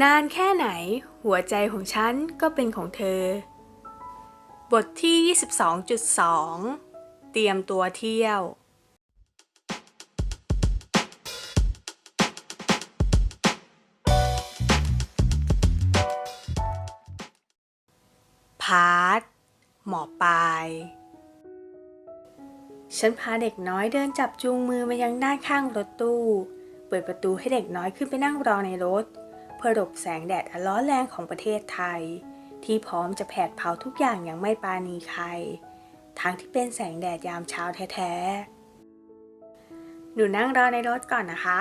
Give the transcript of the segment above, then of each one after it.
นานแค่ไหนหัวใจของฉันก็เป็นของเธอ บทที่ 22.2 เตรียมตัวเที่ยว พาร์ทหมอปลาย ฉันพาเด็กน้อยเดินจับจูงมือมายังด้านข้างรถตู้ เปิดประตูให้เด็กน้อยขึ้นไปนั่งรอในรถ เพื่อหลบแสงแดดอันร้อนแรงของประเทศไทย ที่พร้อมจะแผดเผาทุกอย่างอย่างไม่ปราณีใคร ทั้งที่เป็นแสงแดดยามเช้าแท้ๆ หนูนั่งรอในรถก่อนนะคะ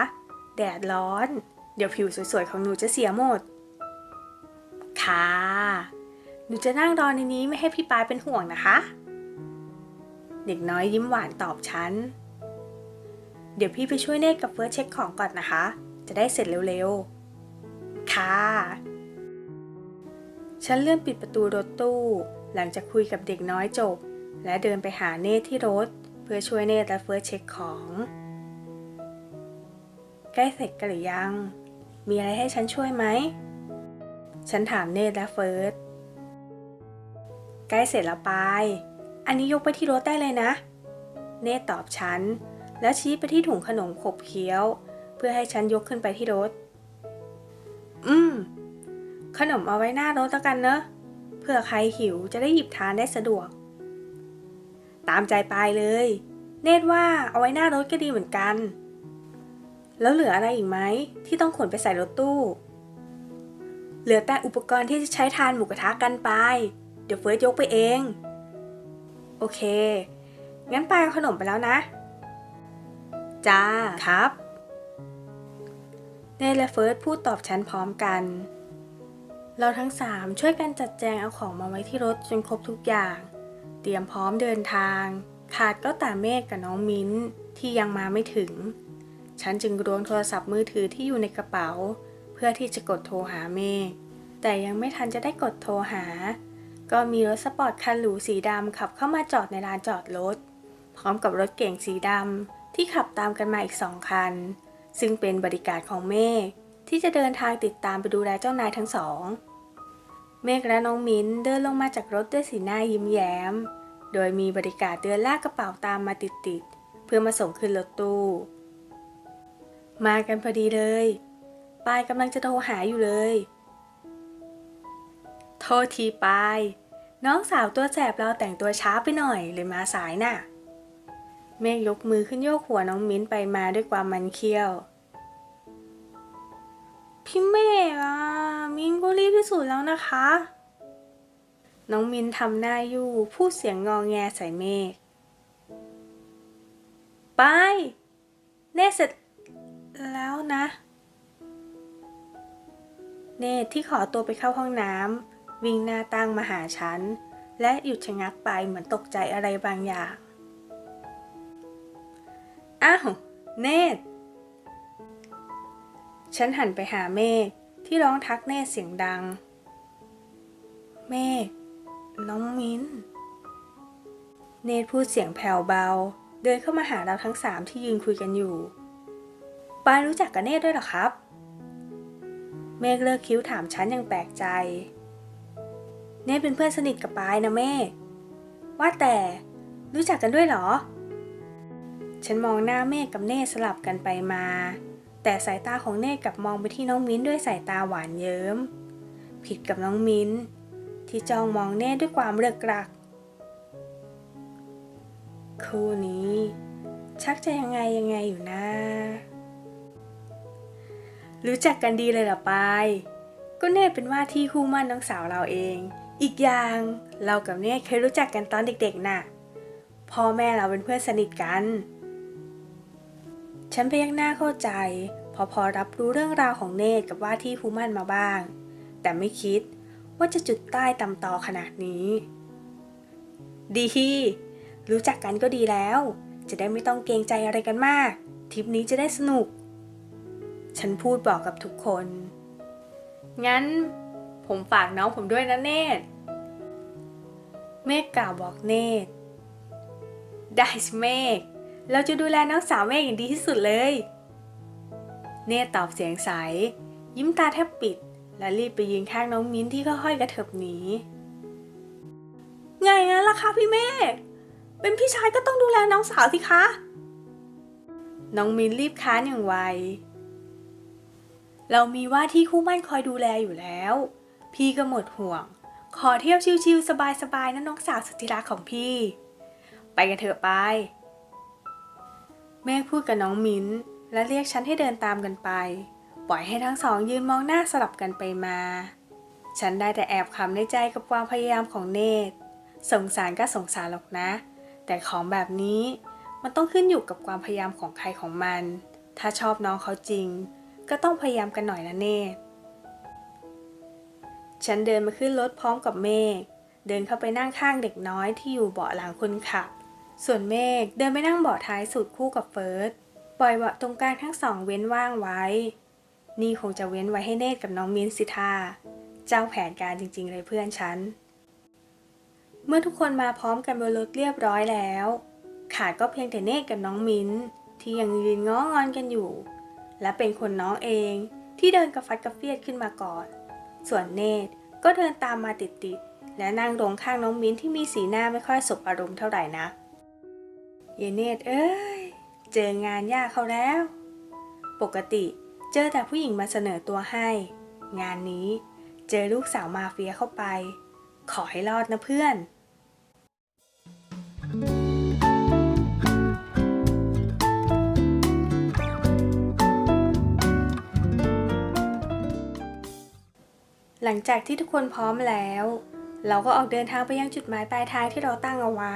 แดดร้อน เดี๋ยวผิวสวยๆของหนูจะเสียหมด ค่ะ หนูจะนั่งรอในนี้ไม่ให้พี่ปายเป็นห่วงนะคะ เด็กน้อยยิ้มหวานตอบฉัน เดี๋ยวพี่ไปช่วยเนตกับเฟิร์สเช็คของก่อนนะคะ จะได้เสร็จเร็วๆ ค่ะ ฉันเลื่อนปิดประตูรถตู้ หลังจากคุยกับเด็กน้อยจบ และเดินไปหาเนตที่รถ เพื่อช่วยเนตและเฟิร์สเช็คของ ใกล้เสร็จกันหรือยัง มีอะไรให้ฉันช่วยไหม ฉันถามเนตและเฟิร์สใกล้เสร็จแล้วปาย อันนี้ยกไปที่รถได้เลยนะ เนตตอบฉัน แล้วชี้ไปที่ถุงขนมขบเคี้ยว เพื่อให้ฉันยกขึ้นไปที่รถ อืม ขนมเอาไว้หน้ารถแล้วกันเนอะเผื่อใครหิวจะได้หยิบทานได้สะดวก ตามใจปายเลย เนตว่าเอาไว้หน้ารถก็ดีเหมือนกัน แล้วเหลืออะไรอีกไหมที่ต้องขนไปใส่รถตู้ เหลือแต่อุปกรณ์ที่จะใช้ทานหมูกระทะกันไป เดี๋ยวเฟิร์สยกไปเอง โอเค งั้นไปเอาขนมไปแล้วนะ จ้า ครับเนยและเฟิร์สพูดตอบฉันพร้อมกัน เราทั้งสามช่วยกันจัดแจงเอาของมาไว้ที่รถจนครบทุกอย่าง เตรียมพร้อมเดินทาง ขาดก็แต่เมฆกับน้องมิ้นที่ยังมาไม่ถึง ฉันจึงรวงโทรศัพท์มือถือที่อยู่ในกระเป๋า เพื่อที่จะกดโทรหาเมฆแต่ยังไม่ทันจะได้กดโทรหา ก็มีรถสปอร์ตคันหรูสีดำขับเข้ามาจอดในลานจอดรถ พร้อมกับรถเก๋งสีดำที่ขับตามกันมาอีกสองคัน ซึ่งเป็นบริการของเมฆที่จะเดินทางติดตามไปดูแลเจ้านายทั้งสอง เมฆและน้องมิ้นเดินลงมาจากรถด้วยสีหน้ายิ้มแย้ม โดยมีบริการเดินลากกระเป๋าตามมาติดๆเพื่อมาส่งขึ้นรถตู้ มากันพอดีเลยปายกำลังจะโทรหาอยู่เลย โทษทีปาย น้องสาวตัวแสบเราแต่งตัวช้าไปหน่อยเลยมาสายน่ะ เมฆยกมือขึ้นโยกหัวน้องมิ้นไปมาด้วยความมันเคี้ยว พี่เมฆอะ มิ้นก็รีบที่สุดแล้วนะคะ น้องมินทำหน้ายู่พูดเสียงงองแงใส่เมฆ ไปเน่เสร็จแล้วนะ เนตที่ขอตัวไปเข้าห้องน้ำ วิ่งหน้าตั้งมาหาฉัน และหยุดชะงักไปเหมือนตกใจอะไรบางอย่าง อ้าว เนตฉันหันไปหาเมฆที่ร้องทักเนตเสียงดัง เมฆน้องมิ้น เนตพูดเสียงแผ่วเบา เดินเข้ามาหาเราทั้งสามที่ยืนคุยกันอยู่ ปายรู้จักกับเนตด้วยหรอครับ เมฆเลิกคิ้วถามฉันอย่างแปลกใจ เนธเป็นเพื่อนสนิทกับปายนะเมฆว่าแต่รู้จักกันด้วยเหรอ ฉันมองหน้าเมฆกับเนธสลับกันไปมา แต่สายตาของเนธกลับมองไปที่น้องมิ้นด้วยสายตาหวานเยิ้ม ผิดกับน้องมิ้น ที่จ้องมองเนธด้วยความเลิกรัก คู่นี้ ชักจะยังไงยังไงอยู่นะ รู้จักกันดีเลยเหรอปายก็เนธเป็นว่าที่คู่มั่นน้องสาวเราเอง อีกอย่างเรากับเนธเคยรู้จักกันตอนเด็กๆน่ะ พ่อแม่เราเป็นเพื่อนสนิทกัน ฉันพยักหน้าเข้าใจ พอพอรับรู้เรื่องราวของเนธกับว่าที่คู่มั่นมาบ้าง แต่ไม่คิดว่าจะจุดใต้ตำตอขนาดนี้ ดีรู้จักกันก็ดีแล้ว จะได้ไม่ต้องเกรงใจอะไรกันมาก ทริปนี้จะได้สนุก ฉันพูดบอกกับทุกคน งั้น ผมฝากน้องผมด้วยนะเนตเมฆกล่าวบอกเนตได้สิเมฆเราจะดูแลน้องสาวแม่อย่างดีที่สุดเลย เนตตอบเสียงใส ยิ้มตาแทบปิด และรีบไปยืนข้างน้องมิ้นที่ค่อยๆกระเถิบหนีไงงั้นล่ะคะพี่เมฆเป็นพี่ชายก็ต้องดูแลน้องสาวสิคะ น้องมิ้นรีบค้านอย่างไว เรามีว่าที่คู่มั่นคอยดูแลอยู่แล้ว พี่ก็หมดห่วง ขอเที่ยวชิวๆสบายๆนะน้องสาวสุดที่รักของพี่ ไปกันเถอะไปแม่พูดกับน้องมิ้น และเรียกฉันให้เดินตามกันไป ปล่อยให้ทั้งสองยืนมองหน้าสลับกันไปมา ฉันได้แต่แอบขำในใจกับความพยายามของเนตสงสารก็สงสารหรอกนะ แต่ของแบบนี้มันต้องขึ้นอยู่กับความพยายามของใครของมัน ถ้าชอบน้องเขาจริง ก็ต้องพยายามกันหน่อยนะเนต ฉันเดินมาขึ้นรถพร้อมกับเมฆเดินเข้าไปนั่งข้างเด็กน้อยที่อยู่เบาะหลังคนขับ ส่วนเมฆเดินไปนั่งเบาะท้ายสุดคู่กับเฟิร์สปล่อยเบาะตรงกลางทั้งสองเว้นว่างไว้ นี่คงจะเว้นไว้ให้เนตรกับน้องมิ้นสิทาเจ้าแผนการจริงๆเลยเพื่อนฉัน เมื่อทุกคนมาพร้อมกันบนรถเรียบร้อยแล้ว ขาดก็เพียงแต่เนตรกับน้องมิ้นท์ที่ยังยืนง้องอนกันอยู่ และเป็นคนน้องเองที่เดินกระฟัดกระเฟียดขึ้นมาก่อน ส่วนเนตรก็เดินตามมาติดๆและนั่งลงข้างน้องมิ้นที่มีสีหน้าไม่ค่อยสบอารมณ์เท่าไหร่นะเยเนตเอ้ย เจองานยากเขาแล้ว ปกติเจอแต่ผู้หญิงมาเสนอตัวให้ งานนี้เจอลูกสาวมาเฟียเข้าไป ขอให้รอดนะเพื่อน หลังจากที่ทุกคนพร้อมแล้ว เราก็ออกเดินทางไปยังจุดหมายปลายทางที่เราตั้งเอาไว้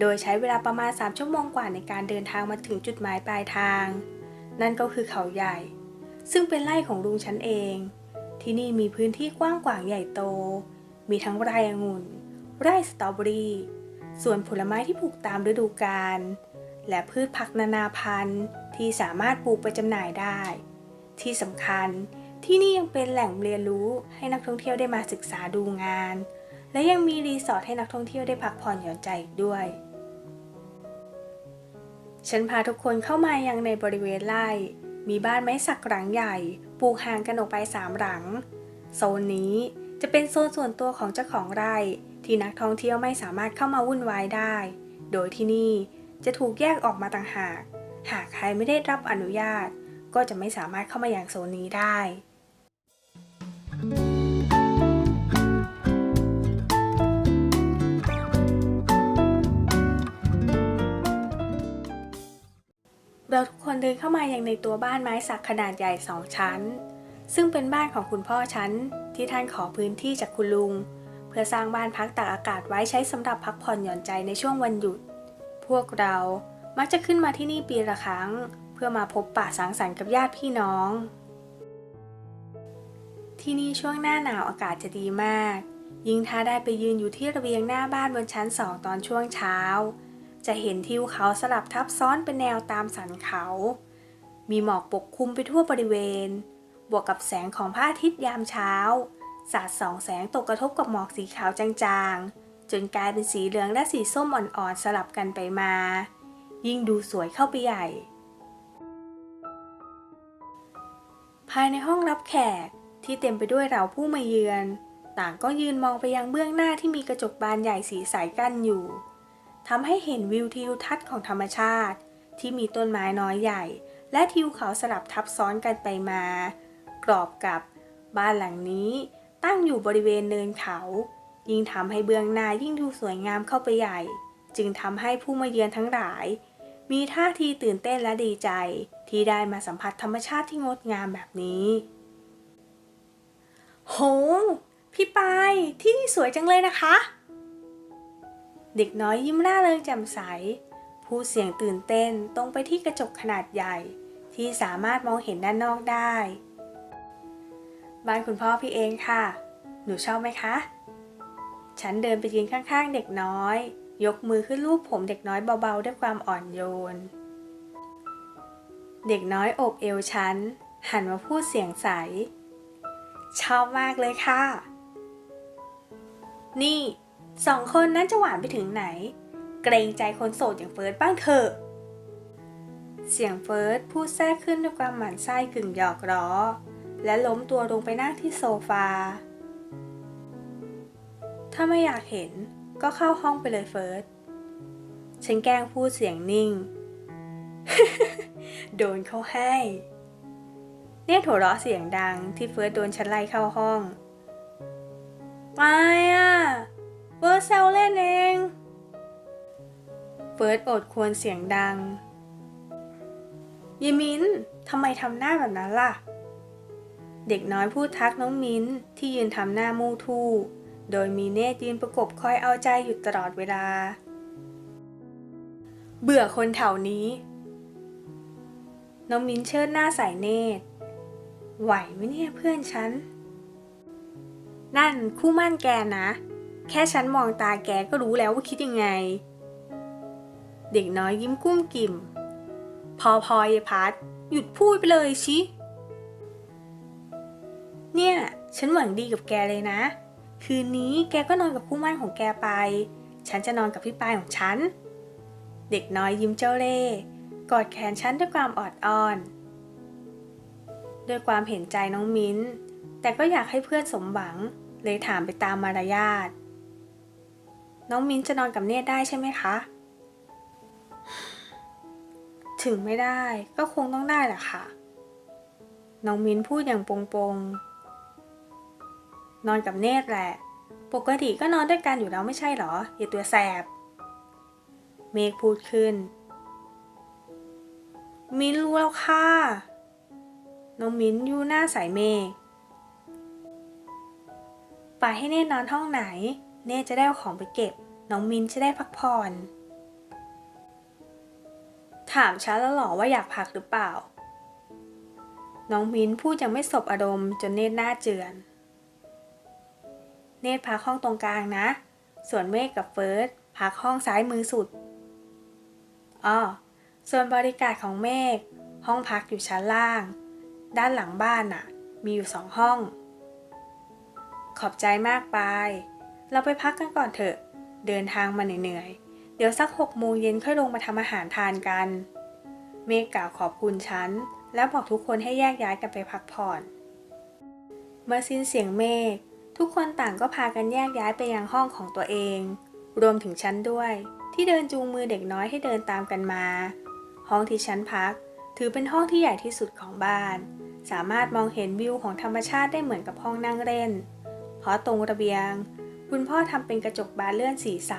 โดยใช้เวลาประมาณ 3 ชั่วโมงกว่าในการเดินทางมาถึงจุดหมายปลายทาง นั่นก็คือเขาใหญ่ ซึ่งเป็นไร่ของลุงฉันเอง ที่นี่มีพื้นที่กว้างขวางใหญ่โต มีทั้งไร่องุ่น ไร่สตรอเบอรี่สวนผลไม้ที่ปลูกตามฤดูกาล และพืชผักนานาพันธุ์ที่สามารถปลูกไปจำหน่ายได้ ที่สำคัญ ที่นี่ยังเป็นแหล่งเรียนรู้ให้นักท่องเที่ยวได้มาศึกษาดูงาน และยังมีรีสอร์ทให้นักท่องเที่ยวได้พักผ่อนหย่อนใจอีกด้วย ฉันพาทุกคนเข้ามายังในบริเวณไร่ มีบ้านไม้สักหลังใหญ่ ปลูกห่างกันออกไปสามหลัง โซนนี้จะเป็นโซนส่วนตัวของเจ้าของไร่ ที่นักท่องเที่ยวไม่สามารถเข้ามาวุ่นวายได้ โดยที่นี่จะถูกแยกออกมาต่างหาก หากใครไม่ได้รับอนุญาต ก็จะไม่สามารถเข้ามาอย่างโซนนี้ได้ เราทุกคนเดินเข้ามายังในตัวบ้านไม้สักขนาดใหญ่สองชั้น ซึ่งเป็นบ้านของคุณพ่อฉันที่ท่านขอพื้นที่จากคุณลุง เพื่อสร้างบ้านพักตากอากาศไว้ใช้สำหรับพักผ่อนหย่อนใจในช่วงวันหยุด พวกเรามักจะขึ้นมาที่นี่ปีละครั้ง เพื่อมาพบปะสังสรรค์กับญาติพี่น้อง ที่นี่ช่วงหน้าหนาวอากาศจะดีมาก ยิ่งถ้าได้ไปยืนอยู่ที่ระเบียงหน้าบ้านบนชั้นสองตอนช่วงเช้า จะเห็นทิวเขาสลับทับซ้อนเป็นแนวตามสันเขา มีหมอกปกคลุมไปทั่วบริเวณ บวกกับแสงของพระอาทิตย์ยามเช้า สาดส่องแสงตกกระทบกับหมอกสีขาวจางๆ จนกลายเป็นสีเหลืองและสีส้มอ่อนๆสลับกันไปมา ยิ่งดูสวยเข้าไปใหญ่ ภายในห้องรับแขกที่เต็มไปด้วยเราผู้มาเยือน ต่างก็ยืนมองไปยังเบื้องหน้าที่มีกระจกบานใหญ่สีใสกั้นอยู่ ทำให้เห็นวิวทิวทัศน์ของธรรมชาติ ที่มีต้นไม้น้อยใหญ่ และทิวเขาสลับทับซ้อนกันไปมา กรอบกับบ้านหลังนี้ตั้งอยู่บริเวณเนินเขา ยิ่งทำให้เบื้องหน้ายิ่งดูสวยงามเข้าไปใหญ่ จึงทำให้ผู้มาเยือนทั้งหลาย มีท่าทีตื่นเต้นและดีใจ ที่ได้มาสัมผัสธรรมชาติที่งดงามแบบนี้ โห พี่ปายที่นี่สวยจังเลยนะคะ เด็กน้อยยิ้มร่าเริงแจ่มใสพูดเสียงตื่นเต้นตรงไปที่กระจกขนาดใหญ่ ที่สามารถมองเห็นด้านนอกได้ บ้านคุณพ่อพี่เองค่ะ หนูชอบไหมคะ ฉันเดินไปยืนข้างๆ เด็กน้อย ยกมือขึ้นลูบผมเด็กน้อยเบาๆ ด้วยความอ่อนโยน เด็กน้อยโอบเอวฉัน หันมาพูดเสียงใส ชอบมากเลยค่ะ นี่ สองคนนั้นจะหวานไปถึงไหน เกรงใจคนโสดอย่างเฟิร์สบ้างเถอะ เสียงเฟิร์สพูดแทรกขึ้นด้วยความหมั่นไส้กึ่งหยอกล้อ และล้มตัวลงไปนั่งที่โซฟา ถ้าไม่อยากเห็นก็เข้าห้องไปเลยเฟิร์ส ฉันแกล้งพูดเสียงนิ่ง โดนเขาให้ เนี่ยโถราะเสียงดังที่เฟิร์สโดนฉันไล่เข้าห้องไม่อะ เฟิร์สแซวเล่นเอง เฟิร์สโอดควรเสียงดังยายมินทำไมทำหน้าแบบนั้นล่ะ เด็กน้อยพูดทักน้องมินที่ยืนทำหน้ามู่ทู่ โดยมีเนตยืนประกบคอยเอาใจอยู่ตลอดเวลา เบื่อคนแถวนี้ น้องมินเชิดหน้าใส่เนตไหวไหมเนี่ยเพื่อนฉัน นั่นคู่มั่นแกนะ แค่ฉันมองตาแกก็รู้แล้วว่าคิดยังไง เด็กน้อยยิ้มกุ้มกิ่ม พอพอยพัดหยุดพูดไปเลยชิ เนี่ย ฉันหวังดีกับแกเลยนะ คืนนี้แกก็นอนกับคู่มั่นของแกไป ฉันจะนอนกับพี่ปายของฉัน เด็กน้อยยิ้มเจ้าเล่กอดแขนฉันด้วยความออดอ้อน ด้วยความเห็นใจน้องมิ้น แต่ก็อยากให้เพื่อนสมหวัง เลยถามไปตามมารยาท น้องมิ้นจะนอนกับเนตรได้ใช่ไหมคะ ถึงไม่ได้ก็คงต้องได้แหละค่ะ น้องมิ้นพูดอย่างปงๆนอนกับเนตรแหละ ปกติก็นอนด้วยกันอยู่แล้วไม่ใช่หรออย่าตัวแสบ เมฆพูดขึ้น มิ้นรู้แล้วค่ะ น้องมิ้นอยู่หน้าสายเมฆไปให้เนตนอนห้องไหน เนตจะได้เอาของไปเก็บ น้องมินจะได้พักผ่อน ถามฉันแล้วหรอว่าอยากพักหรือเปล่า น้องมินพูดยังไม่สบอารมณ์จนเนตรหน้าเจือน เนตรพักห้องตรงกลางนะ ส่วนเมฆกับเฟิร์สพักห้องซ้ายมือสุดอ้อส่วนบริการของเมฆห้องพักอยู่ชั้นล่าง ด้านหลังบ้านน่ะ มีอยู่สองห้อง ขอบใจมากไป เราไปพักกันก่อนเถอะ เดินทางมาเหนื่อยๆ เดี๋ยวสักหกโมงเย็นค่อยลงมาทำอาหารทานกัน เมฆกล่าวขอบคุณฉัน แล้วบอกทุกคนให้แยกย้ายกันไปพักผ่อน เมื่อสิ้นเสียงเมฆทุกคนต่างก็พากันแยกย้ายไปยังห้องของตัวเอง รวมถึงฉันด้วย ที่เดินจูงมือเด็กน้อยให้เดินตามกันมา ห้องที่ฉันพัก ถือเป็นห้องที่ใหญ่ที่สุดของบ้าน สามารถมองเห็นวิวของธรรมชาติได้เหมือนกับห้องนั่งเล่น เพราะตรงระเบียง คุณพ่อทำเป็นกระจกบานเลื่อนสีใส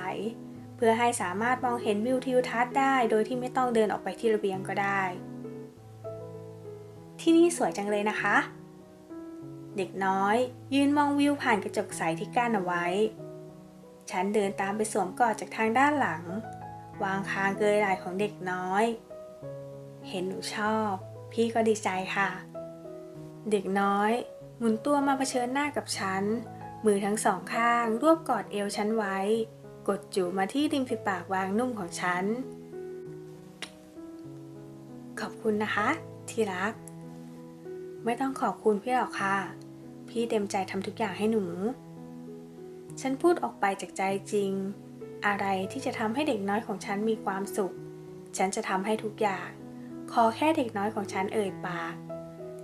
เพื่อให้สามารถมองเห็นวิวทิวทัศน์ได้ โดยที่ไม่ต้องเดินออกไปที่ระเบียงก็ได้ ที่นี่สวยจังเลยนะคะ เด็กน้อย ยืนมองวิวผ่านกระจกใสที่กั้นเอาไว้ ฉันเดินตามไปสวมกอดจากทางด้านหลัง วางคางเกยไหล่ของเด็กน้อย เห็นหนูชอบ พี่ก็ดีใจค่ะ เด็กน้อย หมุนตัวมาเผชิญหน้ากับฉัน มือทั้งสองข้างรวบกอดเอวฉันไว้ กดจูบมาที่ริมฝีปากวางนุ่มของฉัน ขอบคุณนะคะ ที่รัก ไม่ต้องขอบคุณพี่หรอกค่ะ พี่เต็มใจทำทุกอย่างให้หนู ฉันพูดออกไปจากใจจริง อะไรที่จะทำให้เด็กน้อยของฉันมีความสุข ฉันจะทำให้ทุกอย่าง ขอแค่เด็กน้อยของฉันเอ่ยปาก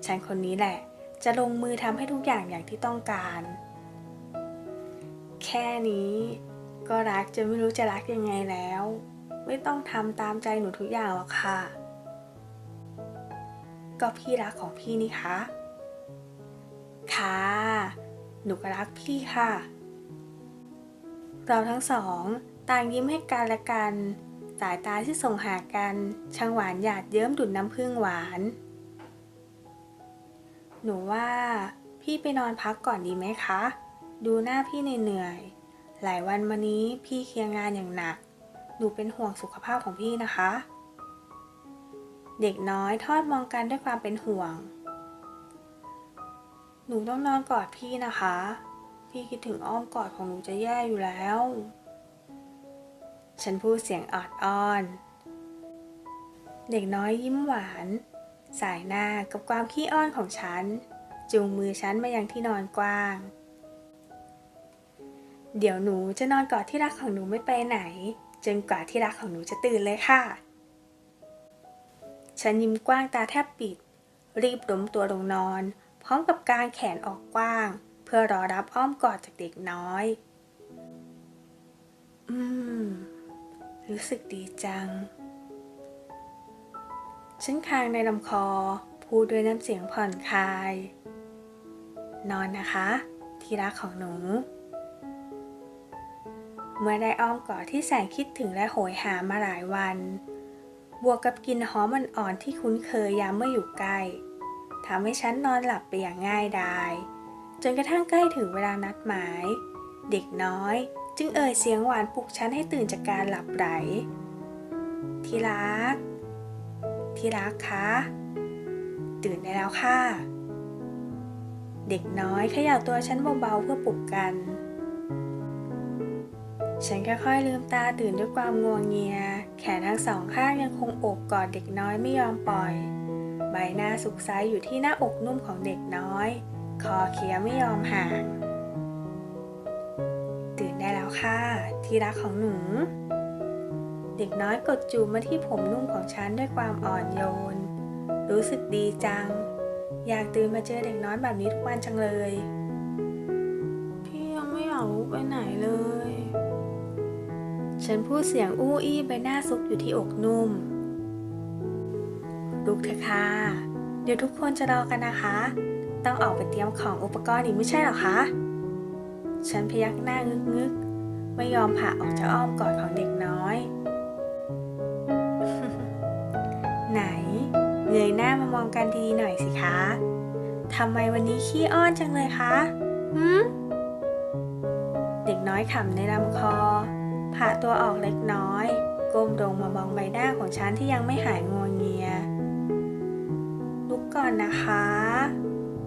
ฉันคนนี้แหละ จะลงมือทำให้ทุกอย่างอย่างที่ต้องการ ค่นี้ ก็รักจะไม่รู้จะรักยังไงแล้ว ไม่ต้องทำตามใจหนูทุกอย่างหรอกค่ะ ก็พี่รักของพี่นี่คะค่ะ หนูก็รักพี่ค่ะ เราทั้งสอง ต่างยิ้มให้กันและกัน สายตาที่ส่งหากันช่างหวานหยาดเยิ้มดุดน้ำผึ้งหวาน หนูว่าพี่ไปนอนพักก่อนดีไหมคะ ดูหน้าพี่เหนื่อยๆหลายวันมานี้พี่เคลียร์งานอย่างหนัก หนูเป็นห่วงสุขภาพของพี่นะคะ เด็กน้อยทอดมองกันด้วยความเป็นห่วง หนูต้องนอนกอดพี่นะคะ พี่คิดถึงอ้อมกอดของหนูจะแย่อยู่แล้ว ฉันพูดเสียงออดอ้อน เด็กน้อยยิ้มหวาน สายหน้ากับความขี้อ้อนของฉัน จูงมือฉันมายังที่นอนกว้าง เดี๋ยวหนูจะนอนกอดที่รักของหนูไม่ไปไหน จนกว่าที่รักของหนูจะตื่นเลยค่ะ ฉันยิ้มกว้างตาแทบปิด รีบล้มตัวลงนอน พร้อมกับกางแขนออกกว้าง เพื่อรอรับอ้อมกอดจากเด็กน้อย อืม รู้สึกดีจัง ฉันคางในลำคอ พูดด้วยน้ำเสียงผ่อนคลาย นอนนะคะ ที่รักของหนู เมื่อได้อ้อมกอดที่แสนคิดถึงและโหยหามาหลายวัน บวกกับกลิ่นหอมอ่อนๆที่คุ้นเคยยามเมื่ออยู่ใกล้ทำให้ฉันนอนหลับไปอย่างง่ายดายจนกระทั่งใกล้ถึงเวลานัดหมาย เด็กน้อย จึงเอ่ยเสียงหวานปลุกฉันให้ตื่นจากการหลับไหลที่รัก ที่รักคะ ตื่นได้แล้วค่ะ เด็กน้อยเขย่าตัวฉันเบาๆเพื่อปลุกกัน ฉันค่อยๆลืมตาตื่นด้วยความงวงเงีย แขนทั้งสองข้างยังคงโอบกอดเด็กน้อยไม่ยอมปล่อย ใบหน้าสุขใสอยู่ที่หน้าอกนุ่มของเด็กน้อย คอเคี้ยวไม่ยอมห่าง ตื่นได้แล้วค่ะ ที่รักของหนู เด็กน้อยกดจูบมาที่ผมนุ่มของฉันด้วยความอ่อนโยน รู้สึกดีจัง อยากตื่นมาเจอเด็กน้อยแบบนี้ทุกวันจังเลย พี่ยังไม่อยากลุกไปไหนเลย ฉันพูดเสียงอู้อี้ใบหน้าซุกอยู่ที่อกนุ่ม ลุกเถอะค่ะ เดี๋ยวทุกคนจะรอกันนะคะ ต้องออกไปเตรียมของอุปกรณ์อีกไม่ใช่หรอคะ ฉันพยักหน้างึกงึกๆไม่ยอมผ่าออกจากอ้อมกอดของเด็กน้อย ไหนเงยหน้ามามองกันดีๆหน่อยสิคะทำไมวันนี้ขี้อ้อนจังเลยคะหืมเด็กน้อยขำในลำคอ ผ่าตัวออกเล็กน้อย ก้มลงมามองใบหน้าของฉันที่ยังไม่หายงวงเงีย ลุกก่อนนะคะ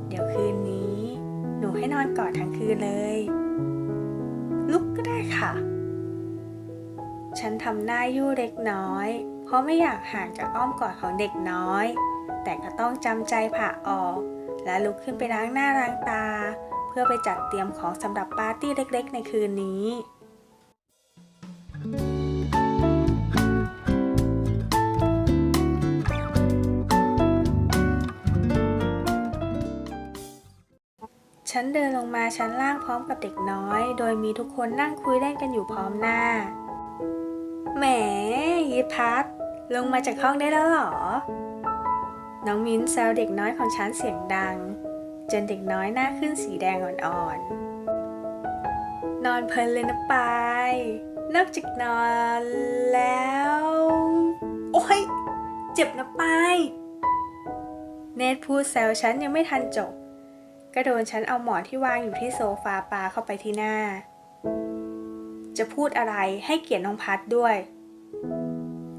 เดี๋ยวคืนนี้ หนูให้นอนกอดทั้งคืนเลย ลุกก็ได้ค่ะ ฉันทำหน้ายู่เล็กน้อย เพราะไม่อยากห่างจากอ้อมกอดของเด็กน้อย แต่ก็ต้องจำใจผ่าออก และลุกขึ้นไปล้างหน้าล้างตา เพื่อไปจัดเตรียมของสำหรับปาร์ตี้เล็ก ๆ ในคืนนี้ ฉันเดินลงมาชั้นล่างพร้อมกับเด็กน้อย โดยมีทุกคนนั่งคุยเล่นกันอยู่พร้อมหน้า แหมยิพัทลงมาจากห้องได้แล้วหรอ น้องมิ้นแซวเด็กน้อยของฉันเสียงดัง จนเด็กน้อยหน้าขึ้นสีแดงอ่อนๆ นอนเพลินเลยนะปาย นอกจากนอนแล้ว โอ้ย เจ็บนะปาย เนทพูดแซวฉันยังไม่ทันจบ ก็โดนฉันเอาหมอนที่วางอยู่ที่โซฟาปาเข้าไปที่หน้า จะพูดอะไรให้เกียรติน้องพัดด้วย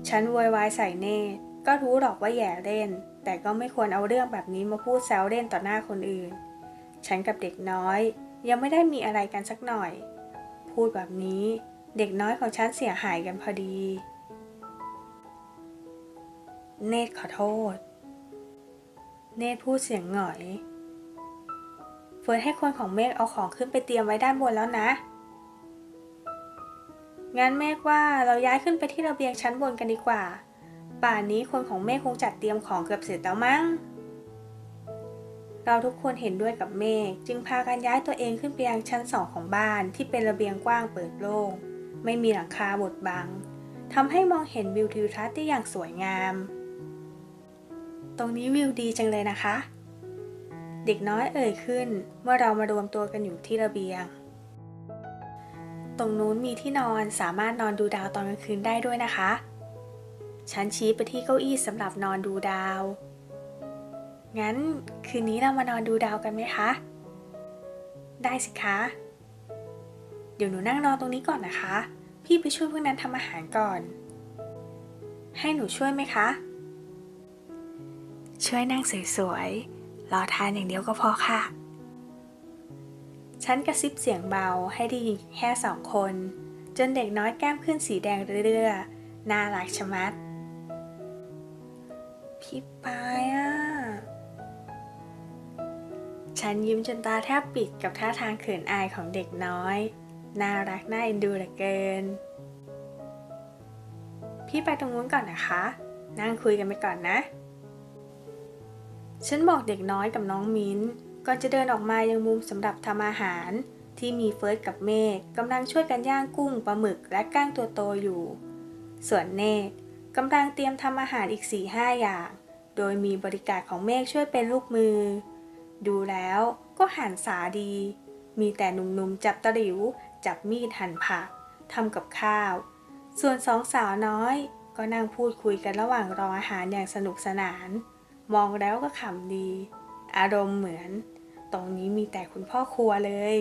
ฉันโวยวายใส่เนตก็รู้หรอกว่าแย่เล่น แต่ก็ไม่ควรเอาเรื่องแบบนี้มาพูดแซวเล่นต่อหน้าคนอื่น ฉันกับเด็กน้อย ยังไม่ได้มีอะไรกันสักหน่อย พูดแบบนี้เด็กน้อยของฉันเสียหายกันพอดี เนตขอโทษ เนตพูดเสียงหงอย เฟิร์นให้คนของเมฆเอาของขึ้นไปเตรียมไว้ด้านบนแล้วนะ งั้นเมฆว่าเราย้ายขึ้นไปที่ระเบียงชั้นบนกันดีกว่า ป่านนี้คนของเมฆคงจัดเตรียมของเกือบเสร็จแล้วมั้ง เราทุกคนเห็นด้วยกับเมฆจึงพากันย้ายตัวเองขึ้นไปยังชั้นสองของบ้านที่เป็นระเบียงกว้างเปิดโล่ง ไม่มีหลังคาบดบังทำให้มองเห็นวิวทิวทัศน์ได้อย่างสวยงาม ตรงนี้วิวดีจังเลยนะคะ เด็กน้อยเอ่ยขึ้น เมื่อเรามารวมตัวกันอยู่ที่ระเบียง ตรงนู้นมีที่นอนสามารถนอนดูดาวตอนกลางคืนได้ด้วยนะคะ ฉันชี้ไปที่เก้าอี้สำหรับนอนดูดาว งั้นคืนนี้เรามานอนดูดาวกันไหมคะ ได้สิคะ เดี๋ยวหนูนั่งนอนตรงนี้ก่อนนะคะ พี่ไปช่วยพวกนั้นทำอาหารก่อน ให้หนูช่วยไหมคะ ช่วยนั่งสวยๆ รอทานอย่างเดียวก็พอค่ะ ฉันกระซิบเสียงเบาให้ได้ยินแค่สองคน จนเด็กน้อยแก้มขึ้นสีแดงเรื่อยๆน่ารักชะมัด พี่ปายอะ ฉันยิ้มจนตาแทบปิดกับท่าทางเขินอายของเด็กน้อย น่ารักน่าเอ็นดูเหลือเกิน พี่ไปตรงนู้นก่อนนะคะ นั่งคุยกันไปก่อนนะ ฉันบอกเด็กน้อยกับน้องมิ้นก่อนจะเดินออกมายังมุมสำหรับทำอาหาร ที่มีเฟิร์สกับเมฆกำลังช่วยกันย่างกุ้งปลาหมึกและก้างตัวโตอยู่ ส่วนเนตกำลังเตรียมทำอาหารอีก4ี่ห้าอย่าง โดยมีบริการของเมฆช่วยเป็นลูกมือ ดูแล้วก็หันสาดี มีแต่หนุ่มๆจับตะหลิว จับมีดหั่นผักทำกับข้าว ส่วนสองสาวน้อย ก็นั่งพูดคุยกันระหว่างรออาหารอย่างสนุกสนาน มองแล้วก็ขำดี อารมณ์เหมือน ตรงนี้มีแต่คุณพ่อครัวเลย